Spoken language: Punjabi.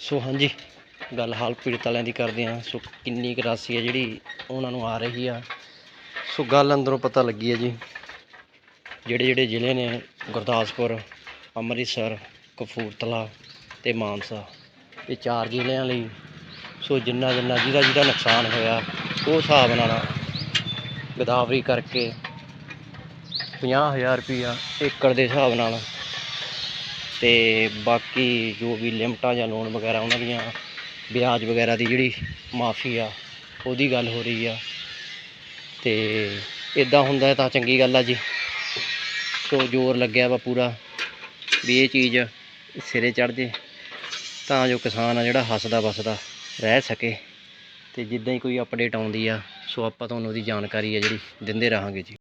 ਸੋ ਹਾਂਜੀ, ਗੱਲ ਹਾਲ ਪੀੜਤ ਵਾਲਿਆਂ ਦੀ ਕਰਦੇ ਹਾਂ। ਸੋ ਕਿੰਨੀ ਕੁ ਰਾਸ਼ੀ ਹੈ ਜਿਹੜੀ ਉਹਨਾਂ ਨੂੰ ਆ ਰਹੀ ਆ। ਸੋ ਗੱਲ ਅੰਦਰੋਂ ਪਤਾ ਲੱਗੀ ਹੈ ਜੀ। ਜਿਹੜੇ ਜਿਹੜੇ ਜ਼ਿਲ੍ਹੇ ਨੇ, ਗੁਰਦਾਸਪੁਰ, ਅੰਮ੍ਰਿਤਸਰ, ਕਪੂਰਥਲਾ ਤੇ ਮਾਨਸਾ, ਇਹ ਚਾਰ ਜ਼ਿਲ੍ਹਿਆਂ ਲਈ ਸੋ ਜਿੰਨਾ ਜਿੰਨਾ ਜਿਹਦਾ ਜਿਹਦਾ ਨੁਕਸਾਨ ਹੋਇਆ, ਉਹ ਹਿਸਾਬ ਨਾਲ ਗਦਾਵਰੀ ਕਰਕੇ 50000 ਰੁਪਈਆ ਏਕੜ ਦੇ ਹਿਸਾਬ ਨਾਲ ਤੇ ਬਾਕੀ ਜੋ ਵੀ ਲਿਮਟਾਂ ਜਾਂ ਲੋਨ ਵਗੈਰਾ ਉਹਨਾਂ ਦੀਆਂ, ਵਿਆਜ ਵਗੈਰਾ ਦੀ ਜਿਹੜੀ ਮਾਫੀ ਆ, ਉਹਦੀ ਗੱਲ ਹੋ ਰਹੀ ਆ। ਤੇ ਇਦਾਂ ਹੁੰਦਾ ਤਾਂ ਚੰਗੀ ਗੱਲ ਆ ਜੀ। ਸੋ ਜ਼ੋਰ ਲੱਗਿਆ ਵਾ ਪੂਰਾ ਵੀ ਇਹ ਚੀਜ਼ ਸਿਰੇ ਚੜ੍ਹ ਜੇ, ਤਾਂ ਜੋ ਕਿਸਾਨ ਆ ਜਿਹੜਾ ਹੱਸਦਾ ਵਸਦਾ ਰਹਿ ਸਕੇ। ਤੇ ਜਿੱਦਾਂ ਹੀ ਕੋਈ ਅਪਡੇਟ ਆਉਂਦੀ ਆ, ਸੋ ਆਪਾਂ ਤੁਹਾਨੂੰ ਉਹਦੀ ਜਾਣਕਾਰੀ ਆ ਜਿਹੜੀ ਦਿੰਦੇ ਰਹਾਂਗੇ ਜੀ।